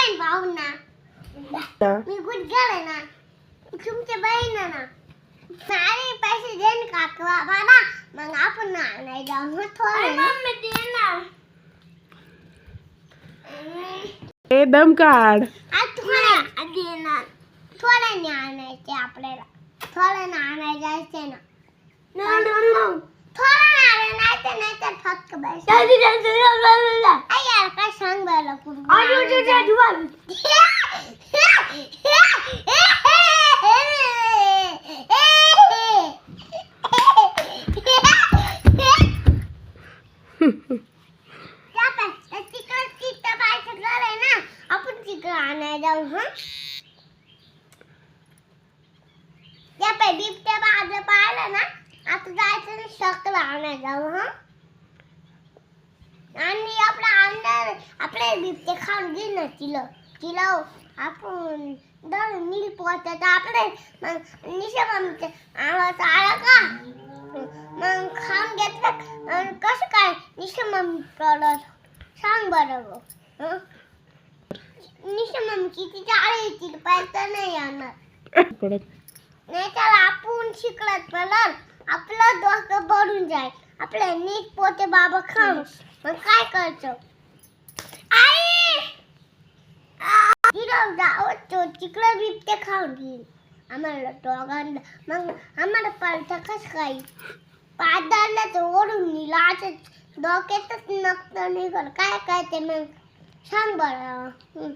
बहीण भाऊ ना मी गुडघ्याळ आहे ना तुमच्या बहीण ना सारे पैसे देन काकवा बाबा मग आपण नाही जाऊ मग थोडं मम्मी दे ना ए दम काढ आज थोड्या दे ना थोड्याने आणायचे आपल्याला थोड्याने आणायचे जायचे ना थोडा नाही नाही तर नाही तर फक्त बस त्या पे बिबट्या बाजूला पाहिलं ना आता जायचं ना शकला आणायला जाऊ हा आणि आपला आपले बिबटे खाऊन घे ना तिला तिला आपण दर नील पोहतात आपले मग निशा मम्मीचे आवाज आला का मग खाऊन घेतलं कसं काय निशा मम्मी पडत सांग बरं गं? निशा मम्मी किती चाळी येतील पाहिजे नाही येणार पडत नाही तर आपण शिकलत पडलं आपलं डोकं भरून जाईल आपल्या नीट पोते बाबा खाऊन मग काय करतो तिला जावं तिकडं बिबटे खाऊन घेईल आम्हाला दोघांना मग आम्हाला पळतं कसं काय पादाला तर ओढून नेलं आता डोक्यातच नकतं निघाल काय काय ते मग सांग बरं हं.